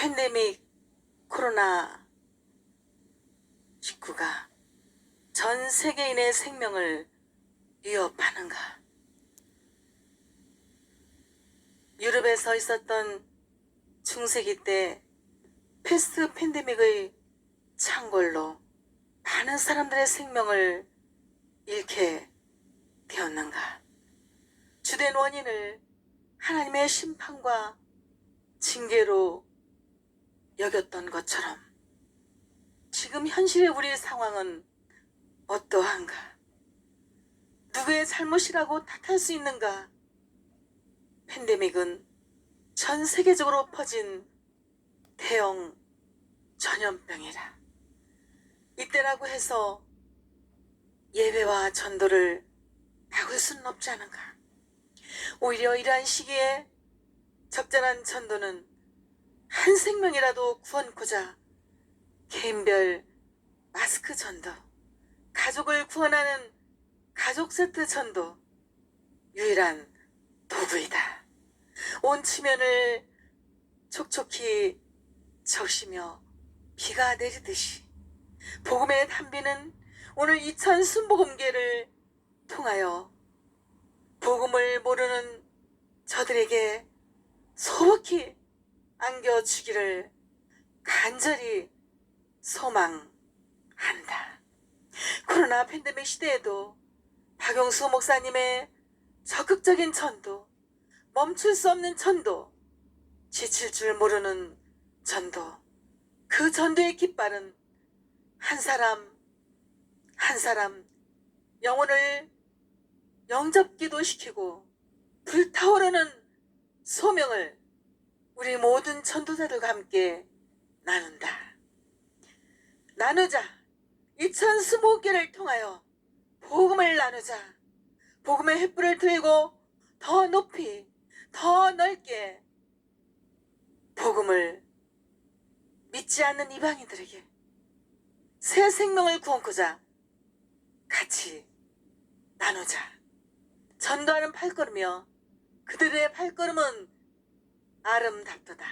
팬데믹 코로나 19가 전 세계인의 생명을 위협하는가? 유럽에서 있었던 중세기 때 패스트 팬데믹의 창궐로 많은 사람들의 생명을 잃게 되었는가? 주된 원인을 하나님의 심판과 징계로 여겼던 것처럼 지금 현실의 우리의 상황은 어떠한가? 누구의 잘못이라고 탓할 수 있는가? 팬데믹은 전 세계적으로 퍼진 대형 전염병이라. 이때라고 해서 예배와 전도를 막을 수는 없지 않은가? 오히려 이러한 시기에 적절한 전도는 한 생명이라도 구원코자 개인별 마스크 전도, 가족을 구원하는 가족 세트 전도, 유일한 도구이다. 온 치면을 촉촉히 적시며 비가 내리듯이 복음의 단비는 오늘 이천 순복음계를 통하여 복음을 모르는 저들에게 소복히 안겨주기를 간절히 소망한다. 코로나 팬데믹 시대에도 박용수 목사님의 적극적인 전도, 멈출 수 없는 전도, 지칠 줄 모르는 전도, 그 전도의 깃발은 한 사람, 한 사람 영혼을 영접 기도 시키고 불타오르는 소명을 우리 모든 전도자들과 함께 나눈다. 나누자. 2025개를 통하여 복음을 나누자. 복음의 횃불을 들고 더 높이, 더 넓게 복음을 믿지 않는 이방인들에게 새 생명을 구원코자 같이 나누자. 전도하는 팔걸음이여 그들의 팔걸음은 아름답도다.